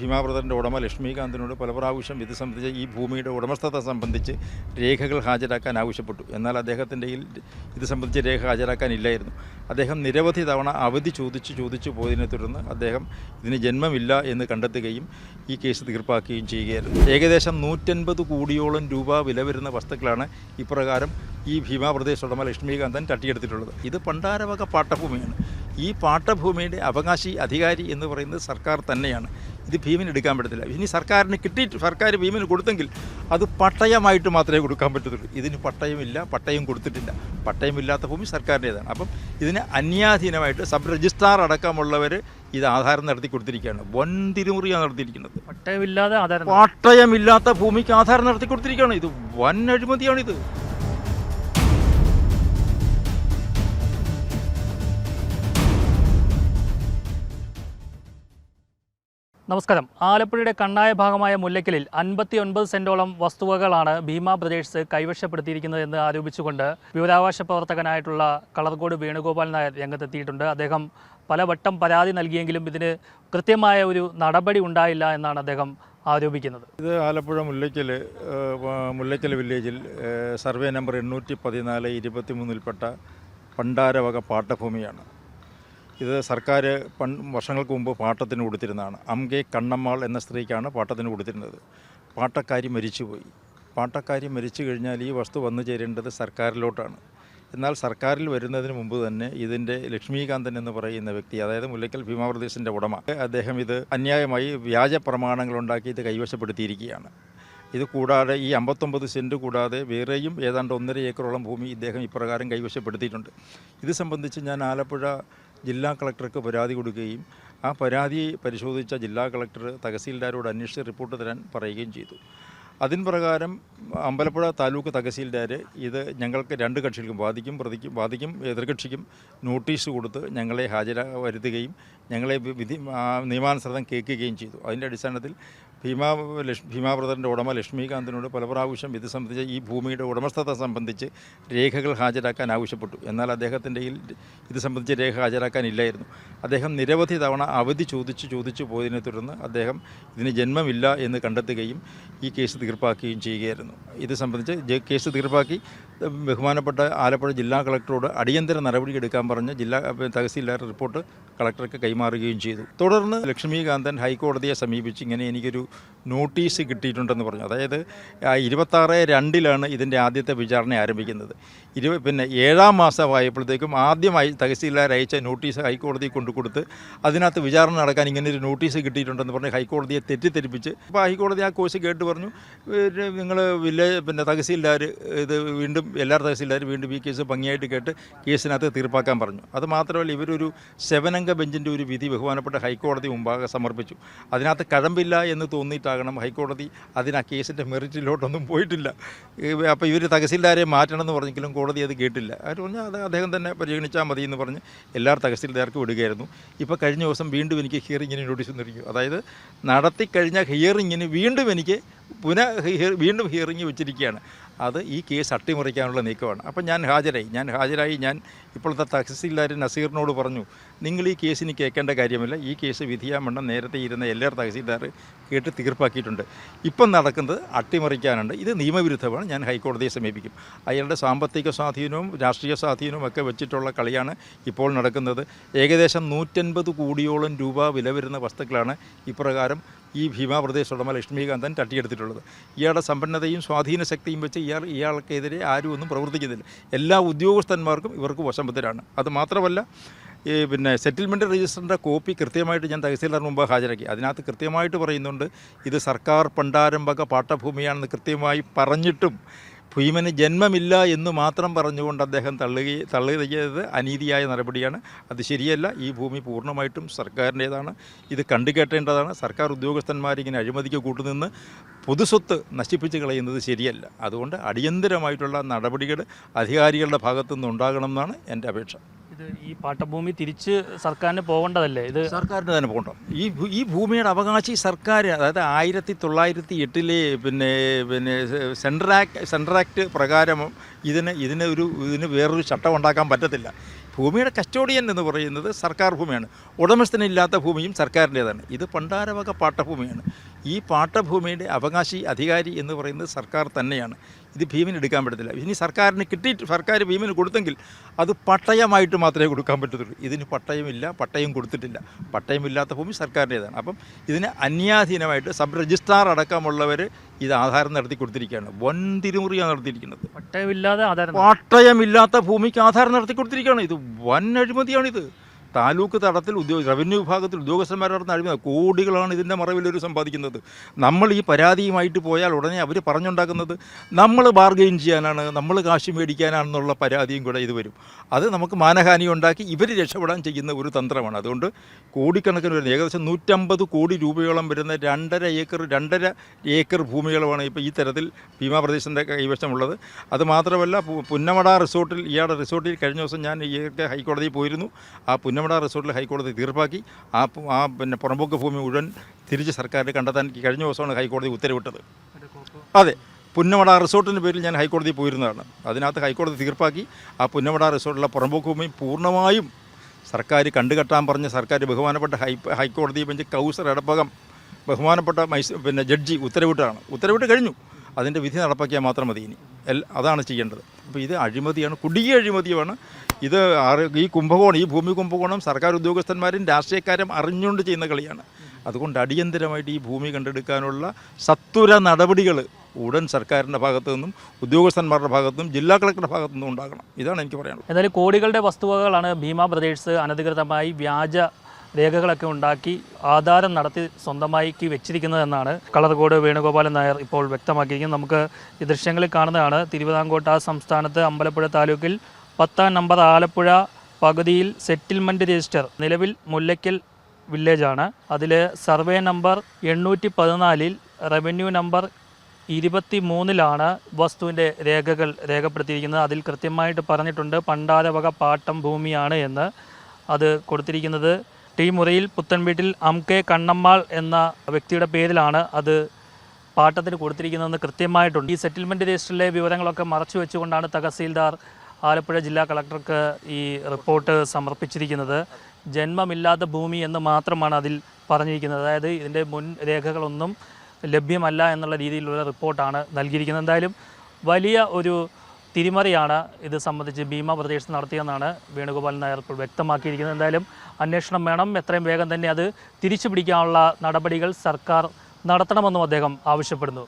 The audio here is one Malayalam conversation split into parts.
ഭീമാബ്രദറിന്റെ ഉടമ ലക്ഷ്മികാന്തിനോട് പല പ്രാവശ്യം ഇത് സംബന്ധിച്ച് ഈ ഭൂമിയുടെ ഉടമസ്ഥത സംബന്ധിച്ച് രേഖകൾ ഹാജരാക്കാൻ ആവശ്യപ്പെട്ടു. എന്നാൽ അദ്ദേഹത്തിന്റെ ഇത് സംബന്ധിച്ച് രേഖ ഹാജരാക്കാനില്ലായിരുന്നു. അദ്ദേഹം നിരവധി തവണ അവധി ചോദിച്ച് ചോദിച്ചു പോയതിനെ തുടർന്ന് അദ്ദേഹം ഇതിന് ജന്മമില്ല എന്ന് കണ്ടെത്തുകയും ഈ കേസ് തീർപ്പാക്കുകയും ചെയ്യുകയായിരുന്നു. ഏകദേശം നൂറ്റൻപത് കോടിയോളം രൂപ വില വരുന്ന വസ്തുക്കളാണ് ഇപ്രകാരം ഈ ഭീമാപ്രദേശ ഉടമ ലക്ഷ്മികാന്തൻ തട്ടിയെടുത്തിട്ടുള്ളത്. ഇത് പണ്ടാരവക പാട്ടഭൂമിയാണ്. ഈ പാട്ടഭൂമിയുടെ അവകാശി അധികാരി എന്ന് പറയുന്നത് സർക്കാർ തന്നെയാണ്. ഇത് ഭീമിന് എടുക്കാൻ പറ്റത്തില്ല. ഇനി സർക്കാരിന് കിട്ടിയിട്ട് സർക്കാർ ഭീമിന് കൊടുത്തെങ്കിൽ അത് പട്ടയമായിട്ട് മാത്രമേ കൊടുക്കാൻ പറ്റത്തുള്ളൂ. ഇതിന് പട്ടയമില്ല പട്ടയം കൊടുത്തിട്ടില്ല. പട്ടയമില്ലാത്ത ഭൂമി സർക്കാരിന്റേതാണ്. അപ്പം ഇതിന് അന്യാധീനമായിട്ട് സബ് രജിസ്ട്രാർ അടക്കമുള്ളവർ ഇത് ആധാരം നടത്തി കൊടുത്തിരിക്കുകയാണ്. വൻ തിരുമുറിയാണ് നടത്തിയിരിക്കുന്നത്. പട്ടയമില്ലാതെ ആധാരം പട്ടയമില്ലാത്ത ഭൂമിക്ക് ആധാരം നടത്തി കൊടുത്തിരിക്കുകയാണ്. ഇത് വൻ അഴിമതിയാണിത്. നമസ്കാരം. ആലപ്പുഴയുടെ കണ്ണായ ഭാഗമായ മുല്ലയ്ക്കലിൽ അൻപത്തി ഒൻപത് സെന്റോളം വസ്തുവകളാണ് ഭീമ ബ്രദേഴ്സ് കൈവശപ്പെടുത്തിയിരിക്കുന്നത് എന്ന് ആരോപിച്ചുകൊണ്ട് വിവരാവകാശ പ്രവർത്തകനായിട്ടുള്ള കളർകോട് വേണുഗോപാൽ നായർ രംഗത്തെത്തിയിട്ടുണ്ട്. അദ്ദേഹം പലവട്ടം പരാതി നൽകിയെങ്കിലും ഇതിന് കൃത്യമായ ഒരു നടപടി ഉണ്ടായില്ല എന്നാണ് അദ്ദേഹം ആരോപിക്കുന്നത്. ഇത് ആലപ്പുഴ മുല്ലയ്ക്കൽ മുല്ലയ്ക്കൽ വില്ലേജിൽ സർവേ നമ്പർ എണ്ണൂറ്റി പതിനാല് ഇരുപത്തി മൂന്നിൽപ്പെട്ട പണ്ടാരവക പാട്ടഭൂമിയാണ്. ഇത് സർക്കാർ പൺ വർഷങ്ങൾക്ക് മുമ്പ് പാട്ടത്തിന് കൊടുത്തിരുന്നതാണ്. അംഗെ കണ്ണമ്മാൾ എന്ന സ്ത്രീക്കാണ് പാട്ടത്തിന് കൊടുത്തിരുന്നത്. പാട്ടക്കാരി മരിച്ചുപോയി. പാട്ടക്കാരി മരിച്ചു കഴിഞ്ഞാൽ ഈ വസ്തു വന്നു ചേരേണ്ടത് സർക്കാരിലോട്ടാണ്. എന്നാൽ സർക്കാരിൽ വരുന്നതിന് മുമ്പ് തന്നെ ഇതിന്റെ ലക്ഷ്മീകാന്തൻ എന്ന് പറയുന്ന വ്യക്തി അതായത് മുല്ലയ്ക്കൽ ഭീമാപ്രദേശിന്റെ ഉടമ അദ്ദേഹം ഇത് അന്യായമായി വ്യാജ പ്രമാണങ്ങൾ ഉണ്ടാക്കി ഇത് കൈവശപ്പെടുത്തിയിരിക്കുകയാണ്. ഇത് കൂടാതെ ഈ അമ്പത്തൊമ്പത് സെന്റ് കൂടാതെ വേറെയും ഏതാണ്ട് ഒന്നര ഏക്കറോളം ഭൂമി ഇദ്ദേഹം ഇപ്രകാരം കൈവശപ്പെടുത്തിയിട്ടുണ്ട്. ഇത് സംബന്ധിച്ച് ഞാൻ ആലപ്പുഴ ജില്ലാ കളക്ടർക്ക് പരാതി കൊടുക്കുകയും ആ പരാതി പരിശോധിച്ച ജില്ലാ കളക്ടർ തഹസീൽദാരോട് അന്വേഷിച്ച് റിപ്പോർട്ട് തരാൻ പറയുകയും ചെയ്തു. അതിന് പ്രകാരം അമ്പലപ്പുഴ താലൂക്ക് തഹസീൽദാർ ഇത് ഞങ്ങൾക്ക് രണ്ട് കക്ഷികൾക്കും ബാധിക്കും പ്രതിക്കും ബാധിക്കും എതിർകക്ഷിക്കും നോട്ടീസ് കൊടുത്ത് ഞങ്ങളെ ഹാജരാ വരുത്തുകയും ഞങ്ങളെ വിധി നിയമാനുസൃതം കേൾക്കുകയും ചെയ്തു. അതിന്റെ അടിസ്ഥാനത്തിൽ ഭീമാ ലക്ഷ് ഭീമാബ്രദറിന്റെ ഉടമ ലക്ഷ്മികാന്തിനോട് പല പ്രാവശ്യം ഇത് സംബന്ധിച്ച് ഈ ഭൂമിയുടെ ഉടമസ്ഥത സംബന്ധിച്ച് രേഖകൾ ഹാജരാക്കാൻ ആവശ്യപ്പെട്ടു. എന്നാൽ അദ്ദേഹത്തിന്റെ ഇത് സംബന്ധിച്ച് രേഖ ഹാജരാക്കാനില്ലായിരുന്നു. അദ്ദേഹം നിരവധി തവണ അവധി ചോദിച്ച് ചോദിച്ചു പോയതിനെ തുടർന്ന് അദ്ദേഹം ഇതിന് ജന്മമില്ല എന്ന് കണ്ടെത്തുകയും ഈ കേസ് തീർപ്പാക്കുകയും ചെയ്യുകയായിരുന്നു. ഇത് സംബന്ധിച്ച് കേസ് തീർപ്പാക്കി ബഹുമാനപ്പെട്ട ആലപ്പുഴ ജില്ലാ കളക്ടറോട് അടിയന്തര നടപടി എടുക്കാൻ പറഞ്ഞ് ജില്ലാ തഹസീൽദാർ റിപ്പോർട്ട് കളക്ടർക്ക് കൈമാറുകയും ചെയ്തു. തുടർന്ന് ലക്ഷ്മികാന്തൻ ഹൈക്കോടതിയെ സമീപിച്ച് ഇങ്ങനെ എനിക്കൊരു നോട്ടീസ് കിട്ടിയിട്ടുണ്ടെന്ന് പറഞ്ഞു. അതായത് ഇരുപത്താറ് രണ്ടിലാണ് ഇതിന്റെ ആദ്യത്തെ വിചാരണ ആരംഭിക്കുന്നത്. ഇരുപ പിന്നെ ഏഴാം മാസമായപ്പോഴത്തേക്കും ആദ്യമായി തഹസീൽദാർ അയച്ച നോട്ടീസ് ഹൈക്കോടതി കൊണ്ടു കൊടുത്ത് അതിനകത്ത് വിചാരണ നടക്കാൻ ഇങ്ങനെ ഒരു നോട്ടീസ് കിട്ടിയിട്ടുണ്ടെന്ന് പറഞ്ഞ് ഹൈക്കോടതിയെ തെറ്റിദ്ധരിപ്പിച്ച് അപ്പോൾ ഹൈക്കോടതി ആ കോഴ്സ് കേട്ട് പറഞ്ഞു നിങ്ങൾ വില്ലേജ് പിന്നെ തഹസീൽദാർ ഇത് വീണ്ടും എല്ലാ തഹസീൽദാരും വീണ്ടും ഈ കേസ് ഭംഗിയായിട്ട് കേട്ട് കേസിനകത്ത് തീർപ്പാക്കാൻ പറഞ്ഞു. അത് മാത്രമല്ല ഇവരൊരു സെവനംഗ ബെഞ്ചിന്റെ ഒരു വിധി ബഹുമാനപ്പെട്ട ഹൈക്കോടതി മുമ്പാകെ സമർപ്പിച്ചു. അതിനകത്ത് കഴമ്പില്ല എന്ന് തോന്നിയിട്ടാകണം ഹൈക്കോടതി അതിന് ആ കേസിന്റെ മെറിറ്റിലോട്ടൊന്നും പോയിട്ടില്ല. അപ്പോൾ ഇവർ തഹസീൽദാരെ മാറ്റണമെന്ന് പറഞ്ഞെങ്കിലും കോടതി അത് കേട്ടില്ല. അവർ പറഞ്ഞാൽ അത് അദ്ദേഹം തന്നെ പരിഗണിച്ചാൽ മതി എന്ന് പറഞ്ഞ് എല്ലാ തഹസീൽദാർക്കും വിടുകയായിരുന്നു. ഇപ്പോൾ കഴിഞ്ഞ ദിവസം വീണ്ടും എനിക്ക് ഹിയറിങ്ങിന് നോട്ടീസ് തന്നിരിക്കും അതായത് നടത്തിക്കഴിഞ്ഞ ഹിയറിങ്ങിന് വീണ്ടും എനിക്ക് പുനഃ വീണ്ടും ഹിയറിങ് വെച്ചിരിക്കുകയാണ്. അത് ഈ കേസ് അട്ടിമറിക്കാനുള്ള നീക്കമാണ്. അപ്പം ഞാൻ ഹാജരായി. ഞാൻ ഹാജരായി. ഞാൻ ഇപ്പോഴത്തെ തഹസീൽദാർ നസീറിനോട് പറഞ്ഞു നിങ്ങൾ ഈ കേസിന് കേൾക്കേണ്ട കാര്യമില്ല. ഈ കേസ് വിധിയാമണ്ണം നേരത്തെ ഇരുന്ന എല്ലാ തഹസീൽദാർ കേട്ട് തീർപ്പാക്കിയിട്ടുണ്ട്. ഇപ്പം നടക്കുന്നത് അട്ടിമറിക്കാനുണ്ട്. ഇത് നിയമവിരുദ്ധമാണ്. ഞാൻ ഹൈക്കോടതിയെ സമീപിക്കും. അയാളുടെ സാമ്പത്തിക സ്വാധീനവും രാഷ്ട്രീയ സ്വാധീനവും ഒക്കെ വെച്ചിട്ടുള്ള കളിയാണ് ഇപ്പോൾ നടക്കുന്നത്. ഏകദേശം നൂറ്റൻപത് കോടിയോളം രൂപ വില വരുന്ന വസ്തുക്കളാണ് ഇപ്രകാരം ഈ ഭീമാപ്രദേശ ഉടമ ലക്ഷ്മികാന്തൻ തട്ടിയെടുത്തിട്ടുള്ളത്. ഇയാളുടെ സമ്പന്നതയും സ്വാധീന ശക്തിയും വെച്ച് ഇയാൾ ഇയാൾക്കെതിരെ ആരും ഒന്നും പ്രവർത്തിക്കുന്നില്ല. എല്ലാ ഉദ്യോഗസ്ഥന്മാർക്കും ഇവർക്ക് വശംബത്തിലാണ് അത് മാത്രമല്ല ഈ പിന്നെ സെറ്റിൽമെന്റ് രജിസ്റ്ററിന്റെ കോപ്പി കൃത്യമായിട്ട് ഞാൻ തഹസീൽദാർ മുമ്പ് ഹാജരാക്കി. അതിനകത്ത് കൃത്യമായിട്ട് പറയുന്നുണ്ട് ഇത് സർക്കാർ പണ്ടാരംഭക പാട്ടഭൂമിയാണെന്ന് കൃത്യമായി പറഞ്ഞിട്ടും ഭീമന് ജന്മമില്ല എന്ന് മാത്രം പറഞ്ഞുകൊണ്ട് അദ്ദേഹം തള്ളുകയും തള്ളുകയത് അനീതിയായ നടപടിയാണ്. അത് ശരിയല്ല. ഈ ഭൂമി പൂർണമായിട്ടും സർക്കാരിന്റേതാണ്. ഇത് കണ്ടുകേട്ടേണ്ടതാണ് സർക്കാർ ഉദ്യോഗസ്ഥന്മാരിങ്ങനെ അഴിമതിക്ക് കൂട്ടുനിന്ന് പൊതുസ്വത്ത് നശിപ്പിച്ച് കളയുന്നത് ശരിയല്ല. അതുകൊണ്ട് അടിയന്തരമായിട്ടുള്ള നടപടികൾ അധികാരികളുടെ ഭാഗത്തുനിന്ന് ഉണ്ടാകണമെന്നാണ് എന്റെ അപേക്ഷ. ഇത് ഈ പാട്ടഭൂമി തിരിച്ച് സർക്കാരിന് പോകേണ്ടതല്ലേ? ഇത് സർക്കാരിന് തന്നെ പോകണ്ട. ഈ ഈ ഭൂമിയുടെ അവകാശി സർക്കാർ അതായത് ആയിരത്തി തൊള്ളായിരത്തി എട്ടിലെ പിന്നെ പിന്നെ സെൻട്രൽ ആക്ട് സെൻട്രൽ ആക്ട് പ്രകാരം ഇതിന് ഇതിന് ഒരു ഇതിന് വേറൊരു ചട്ടം ഉണ്ടാക്കാൻ പറ്റത്തില്ല. ഭൂമിയുടെ കസ്റ്റോഡിയൻ എന്ന് പറയുന്നത് സർക്കാർ ഭൂമിയാണ്. ഉടമസ്ഥനില്ലാത്ത ഭൂമിയും സർക്കാരിന്റേതാണ്. ഇത് പണ്ടാരവക പാട്ടഭൂമിയാണ്. ഈ പാട്ടഭൂമിയുടെ അവകാശി അധികാരി എന്ന് പറയുന്നത് സർക്കാർ തന്നെയാണ്. ഇത് ഭീമിന് എടുക്കാൻ പറ്റത്തില്ല. ഇനി സർക്കാരിന് കിട്ടിയിട്ട് സർക്കാർ ഭീമിന് കൊടുത്തെങ്കിൽ അത് പട്ടയമായിട്ട് മാത്രമേ കൊടുക്കാൻ പറ്റത്തുള്ളൂ. ഇതിന് പട്ടയമില്ല പട്ടയം കൊടുത്തിട്ടില്ല. പട്ടയമില്ലാത്ത ഭൂമി സർക്കാരിന്റേതാണ്. അപ്പം ഇതിന് അന്യാധീനമായിട്ട് സബ് രജിസ്ട്രാർ അടക്കമുള്ളവർ ഇത് ആധാരം നടത്തി കൊടുത്തിരിക്കുകയാണ്. വൻ തിരുമുറിയാണ് നടത്തിയിരിക്കുന്നത്. പട്ടയമില്ലാതെ പട്ടയമില്ലാത്ത ഭൂമിക്ക് ആധാരം നടത്തി കൊടുത്തിരിക്കുകയാണ്. ഇത് വൻ അഴിമതിയാണിത്. താലൂക്ക് തടത്തിൽ ഉദ്യോഗ റവന്യൂ വിഭാഗത്തിൽ ഉദ്യോഗസ്ഥന്മാർ നടന്ന അഴിമതി. കോടികളാണ് ഇതിന്റെ മറവിൽ ഒരു സമ്പാദിക്കുന്നത് നമ്മൾ ഈ പരാതിയുമായിട്ട് പോയാൽ ഉടനെ അവർ പറഞ്ഞുണ്ടാക്കുന്നത് നമ്മൾ ബാർഗെയിൻ ചെയ്യാനാണ് നമ്മൾ കാശ് മേടിക്കാനാണെന്നുള്ള പരാതിയും കൂടെ ഇത് വരും. അത് നമുക്ക് മാനഹാനി ഉണ്ടാക്കി ഇവർ രക്ഷപ്പെടാൻ ചെയ്യുന്ന ഒരു തന്ത്രമാണ്. അതുകൊണ്ട് കോടിക്കണക്കിന് വരുന്ന ഏകദേശം നൂറ്റമ്പത് കോടി രൂപയോളം വരുന്ന രണ്ടര ഏക്കർ രണ്ടര ഏക്കർ ഭൂമികളുമാണ് ഇപ്പോൾ ഈ തരത്തിൽ ഭീമാ പ്രദേശത്തിന്റെ കൈവശമുള്ളത്. അത് മാത്രമല്ല പുന്നമട റിസോർട്ടിൽ ഇയാളുടെ റിസോർട്ടിൽ കഴിഞ്ഞ ദിവസം ഞാൻ ഈ ഹൈക്കോടതിയിൽ പോയിരുന്നു. ആ പുന്നമട റിസോർട്ടിൽ ഹൈക്കോടതി തീർപ്പാക്കി. ആ ആ പിന്നെ പുറമ്പോക്ക് ഭൂമി മുഴുവൻ തിരിച്ച് സർക്കാരിന് കണ്ടെത്താൻ കഴിഞ്ഞ ദിവസമാണ് ഹൈക്കോടതി ഉത്തരവിട്ടത്. അതെ പുന്നമട റിസോർട്ടിന്റെ പേരിൽ ഞാൻ ഹൈക്കോടതി പോയിരുന്നതാണ്. അതിനകത്ത് ഹൈക്കോടതി തീർപ്പാക്കി. ആ പുന്നമട റിസോർട്ടിലെ പുറമ്പോക്ക് ഭൂമി പൂർണമായും സർക്കാർ കണ്ടുകെട്ടാൻ പറഞ്ഞ സർക്കാർ ബഹുമാനപ്പെട്ട ഹൈ ഹൈക്കോടതി ബെഞ്ച് കൗസർ എടപ്പകം ബഹുമാനപ്പെട്ട മൈസ് പിന്നെ ജഡ്ജി ഉത്തരവിട്ടാണ് ഉത്തരവിട്ട് കഴിഞ്ഞു. അതിന്റെ വിധി നടപ്പാക്കിയാൽ മാത്രം മതി ഇനി. അതാണ് ചെയ്യേണ്ടത്. അപ്പോൾ ഇത് അഴിമതിയാണ് കുടിയ അഴിമതിയാണ് ഇത് ഈ കുംഭകോണം ഈ ഭൂമി കുംഭകോണം സർക്കാർ ഉദ്യോഗസ്ഥന്മാരും രാഷ്ട്രീയക്കാരും അറിഞ്ഞുകൊണ്ട് ചെയ്യുന്ന കളിയാണ്. അതുകൊണ്ട് അടിയന്തരമായിട്ട് ഈ ഭൂമി കണ്ടെടുക്കാനുള്ള സത്വര നടപടികൾ ഉടൻ സർക്കാരിന്റെ ഭാഗത്തു നിന്നും ഉദ്യോഗസ്ഥന്മാരുടെ ഭാഗത്തു നിന്നും ജില്ലാ കളക്ടറുടെ ഭാഗത്തു നിന്നും ഉണ്ടാകണം. ഇതാണ് എനിക്ക് പറയാനുള്ളത്. എന്നാലും കോടികളുടെ വസ്തുവകകളാണ് ഭീമ ബ്രദേഴ്സ് അനധികൃതമായി വ്യാജ രേഖകളൊക്കെ ഉണ്ടാക്കി ആധാരം നടത്തി സ്വന്തമാക്കി വെച്ചിരിക്കുന്നതെന്നാണ് കളർകോട് വേണുഗോപാലൻ നായർ ഇപ്പോൾ വ്യക്തമാക്കിയിരിക്കുന്നത്. നമുക്ക് ഈ ദൃശ്യങ്ങളിൽ കാണുന്നതാണ് തിരുവിതാംകോട്ട സംസ്ഥാനത്ത് അമ്പലപ്പുഴ താലൂക്കിൽ പത്താം നമ്പർ ആലപ്പുഴ പകുതിയിൽ സെറ്റിൽമെന്റ് രജിസ്റ്റർ നിലവിൽ മുല്ലയ്ക്കൽ വില്ലേജാണ്. അതിൽ സർവേ നമ്പർ എണ്ണൂറ്റി പതിനാലിൽ റവന്യൂ നമ്പർ ഇരുപത്തി മൂന്നിലാണ് വസ്തുവിന്റെ രേഖകൾ രേഖപ്പെടുത്തിയിരിക്കുന്നത്. അതിൽ കൃത്യമായിട്ട് പറഞ്ഞിട്ടുണ്ട് പണ്ടാരവക പാട്ടം ഭൂമിയാണ് എന്ന്. അത് കൊടുത്തിരിക്കുന്നത് ടി മുറിയിൽ പുത്തൻവീട്ടിൽ അം കെ കണ്ണമ്മാൾ എന്ന വ്യക്തിയുടെ പേരിലാണ് അത് പാട്ടത്തിന് കൊടുത്തിരിക്കുന്നതെന്ന് കൃത്യമായിട്ടുണ്ട്. ഈ സെറ്റിൽമെന്റ് രജിസ്റ്ററിലെ വിവരങ്ങളൊക്കെ മറച്ചു വെച്ചുകൊണ്ടാണ് തഹസീൽദാർ ആലപ്പുഴ ജില്ലാ കളക്ടർക്ക് ഈ റിപ്പോർട്ട് സമർപ്പിച്ചിരിക്കുന്നത്. ജന്മമില്ലാത്ത ഭൂമി എന്ന് മാത്രമാണ് അതിൽ പറഞ്ഞിരിക്കുന്നത്. അതായത് ഇതിന്റെ മുൻ രേഖകളൊന്നും ലഭ്യമല്ല എന്നുള്ള രീതിയിലുള്ള റിപ്പോർട്ടാണ് നൽകിയിരിക്കുന്നത്. എന്തായാലും വലിയ ഒരു തിരിമറിയാണ് ഇത് സംബന്ധിച്ച് ഭീമ പ്രദേശത്ത് നടത്തിയെന്നാണ് വേണുഗോപാൽ നായർ ഇപ്പോൾ വ്യക്തമാക്കിയിരിക്കുന്നത്. എന്തായാലും അന്വേഷണം വേണം. എത്രയും വേഗം തന്നെ അത് തിരിച്ചു പിടിക്കാനുള്ള നടപടികൾ സർക്കാർ നടത്തണമെന്നും അദ്ദേഹം ആവശ്യപ്പെടുന്നു.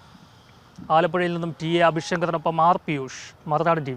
ആലപ്പുഴയിൽ നിന്നും ടി എ അഭിഷേകത്തിനൊപ്പം ആർ പിയൂഷ് മറുനാടൻ ടി